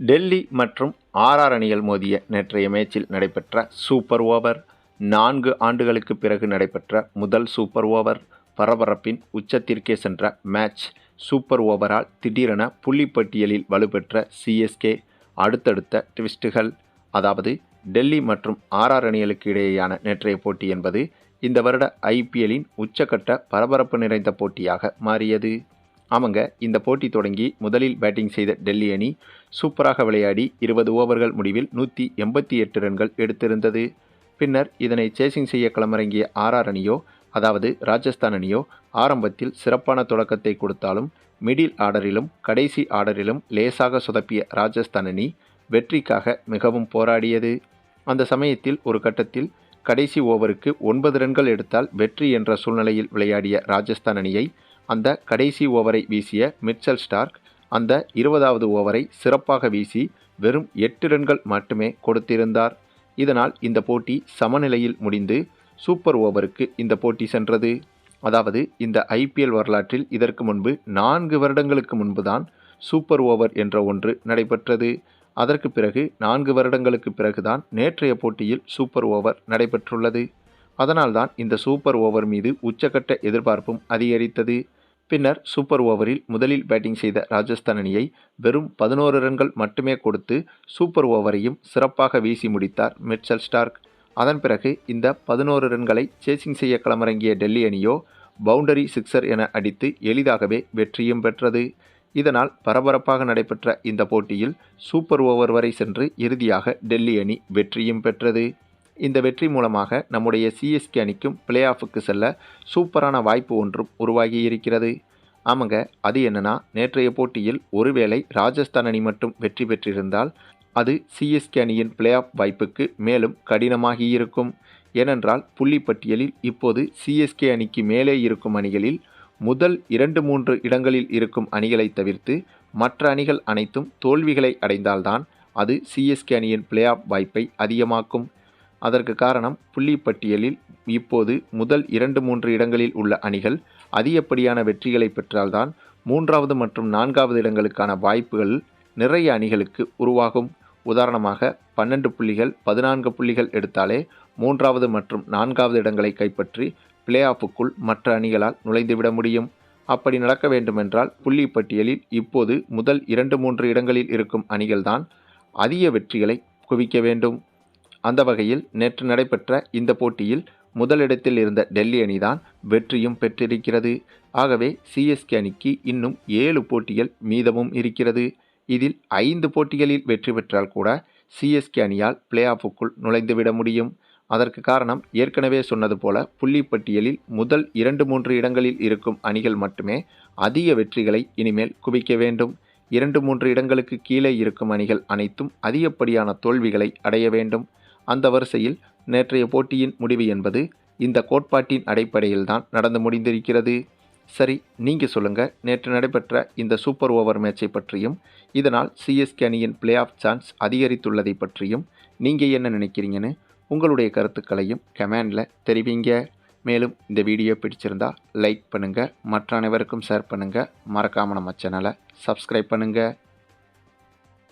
டெல்லி மற்றும் ஆர்ஆர் அணிகள் மோதிய நேற்றைய மேட்சில் நடைபெற்ற சூப்பர் ஓவர். நான்கு ஆண்டுகளுக்கு பிறகு நடைபெற்ற முதல் சூப்பர் ஓவர். பரபரப்பின் உச்சத்திற்கே சென்ற மேட்ச் சூப்பர் ஓவரால் திடீரென புள்ளிப்பட்டியலில் வலுப்பெற்ற சிஎஸ்கே அடுத்தடுத்த ட்விஸ்ட்டுகள். அதாவது டெல்லி மற்றும் ஆர்ஆர் அணிகளுக்கு இடையேயான நேற்றைய போட்டி என்பது இந்த வருட ஐபிஎல்லின் உச்சக்கட்ட பரபரப்பு நிறைந்த போட்டியாக மாறியது. ஆமாங்க இந்த போட்டி தொடங்கி முதலில் பேட்டிங் செய்த டெல்லி அணி சூப்பராக விளையாடி இருபது ஓவர்கள் முடிவில் நூற்றி எண்பத்தி எட்டு ரன்கள் எடுத்திருந்தது. பின்னர் இதனை சேசிங் செய்ய களமிறங்கிய ஆர்ஆர் அணியோ அதாவது ராஜஸ்தான் அணியோ ஆரம்பத்தில் சிறப்பான தொடக்கத்தை கொடுத்தாலும் மிடில் ஆர்டரிலும் கடைசி ஆர்டரிலும் லேசாக சொதப்பிய ராஜஸ்தான் அணி வெற்றிக்காக மிகவும் போராடியது. அந்த சமயத்தில் ஒரு கட்டத்தில் கடைசி ஓவருக்கு ஒன்பது ரன்கள் எடுத்தால் வெற்றி என்ற சூழ்நிலையில் விளையாடிய ராஜஸ்தான் அணியை அந்த கடைசி ஓவரை வீசிய மிட்சல் ஸ்டார்க் அந்த இருபதாவது ஓவரை சிறப்பாக வீசி வெறும் எட்டு ரன்கள் மட்டுமே கொடுத்திருந்தார். இதனால் இந்த போட்டி சமநிலையில் முடிந்து சூப்பர் ஓவருக்கு இந்த போட்டி சென்றது. அதாவது இந்த ஐபிஎல் வரலாற்றில் இதற்கு முன்பு நான்கு வருடங்களுக்கு முன்புதான் சூப்பர் ஓவர் என்ற ஒன்று நடைபெற்றது. அதற்கு பிறகு நான்கு வருடங்களுக்கு பிறகுதான் நேற்றைய போட்டியில் சூப்பர் ஓவர் நடைபெற்றுள்ளது. அதனால்தான் இந்த சூப்பர் ஓவர் மீது உச்சக்கட்ட எதிர்பார்ப்பும் அதிகரித்தது. பின்னர் சூப்பர் ஓவரில் முதலில் பேட்டிங் செய்த ராஜஸ்தான் அணியை வெறும் பதினோரு ரன்கள் மட்டுமே கொடுத்து சூப்பர் ஓவரையும் சிறப்பாக வீசி முடித்தார் மிட்சல் ஸ்டார்க். அதன் பிறகு இந்த பதினோரு ரன்களை சேசிங் செய்ய களமிறங்கிய டெல்லி அணியோ பவுண்டரி சிக்ஸர் என அடித்து எளிதாகவே வெற்றியும் பெற்றது. இதனால் பரபரப்பாக நடைபெற்ற இந்த போட்டியில் சூப்பர் ஓவர் வரை சென்று இறுதியாக டெல்லி அணி வெற்றியும் பெற்றது. இந்த வெற்றி மூலமாக நம்முடைய சிஎஸ்கே அணிக்கும் பிளே ஆஃபுக்கு செல்ல சூப்பரான வாய்ப்பு ஒன்றும் உருவாகி இருக்கிறது. ஆமாங்க அது என்னன்னா நேற்றைய போட்டியில் ஒருவேளை ராஜஸ்தான் அணி மட்டும் வெற்றி பெற்றிருந்தால் அது சிஎஸ்கே அணியின் பிளே ஆஃப் வாய்ப்புக்கு மேலும் கடினமாகி இருக்கும். ஏனென்றால் புள்ளி பட்டியலில் இப்போது சிஎஸ்கே அணிக்கு மேலே இருக்கும் அணிகளில் முதல் இரண்டு மூன்று இடங்களில் இருக்கும் அணிகளை தவிர்த்து மற்ற அணிகள் அனைத்தும் தோல்விகளை அடைந்தால்தான் அது சிஎஸ்கே அணியின் பிளே ஆஃப் வாய்ப்பை அதிகமாக்கும். அதற்கு காரணம் புள்ளி பட்டியலில் இப்போது முதல் இரண்டு மூன்று இடங்களில் உள்ள அணிகள் அதிகப்படியான வெற்றிகளை பெற்றால்தான் மூன்றாவது மற்றும் நான்காவது இடங்களுக்கான வாய்ப்புகள் நிறைய அணிகளுக்கு உருவாகும். உதாரணமாக பன்னெண்டு புள்ளிகள் பதினான்கு புள்ளிகள் எடுத்தாலே மூன்றாவது மற்றும் நான்காவது இடங்களை கைப்பற்றி பிளே ஆஃபுக்குள் மற்ற அணிகளால் நுழைந்துவிட முடியும். அப்படி நடக்க வேண்டுமென்றால் புள்ளி பட்டியலில் இப்போது முதல் இரண்டு மூன்று இடங்களில் இருக்கும் அணிகள்தான் அதிக வெற்றிகளை குவிக்க வேண்டும். அந்த வகையில் நேற்று நடைபெற்ற இந்த போட்டியில் முதலிடத்தில் இருந்த டெல்லி அணிதான் வெற்றியும் பெற்றிருக்கிறது. ஆகவே சிஎஸ்கே அணிக்கு இன்னும் ஏழு போட்டிகள் மீதமும் இருக்கிறது. இதில் ஐந்து போட்டிகளில் வெற்றி பெற்றால் கூட சிஎஸ்கே அணியால் பிளே ஆஃபுக்குள் நுழைந்துவிட முடியும். அதற்கு காரணம் ஏற்கனவே சொன்னது போல புள்ளிப்பட்டியலில் முதல் இரண்டு மூன்று இடங்களில் இருக்கும் அணிகள் மட்டுமே அதிக வெற்றிகளை இனிமேல் குவிக்க வேண்டும். இரண்டு மூன்று இடங்களுக்கு கீழே இருக்கும் அணிகள் அனைத்தும் அதிகப்படியான தோல்விகளை அடைய வேண்டும். அந்த வரிசையில் நேற்றைய போட்டியின் முடிவு என்பது இந்த கோட்பாட்டின் அடிப்படையில் தான் நடந்து முடிந்திருக்கிறது. சரி நீங்கள் சொல்லுங்கள் நேற்று நடைபெற்ற இந்த சூப்பர் ஓவர் மேட்சை பற்றியும் இதனால் சிஎஸ்கே அணியின் பிளே ஆஃப் சான்ஸ் அதிகரித்துள்ளதை பற்றியும் நீங்கள் என்ன நினைக்கிறீங்கன்னு உங்களுடைய கருத்துக்களையும் கமெண்டில் தெரிவிங்க. மேலும் இந்த வீடியோ பிடிச்சிருந்தா லைக் பண்ணுங்கள் மற்ற அனைவருக்கும் ஷேர் பண்ணுங்கள் மறக்காமல் நம்ம சேனலை சப்ஸ்கிரைப் பண்ணுங்கள்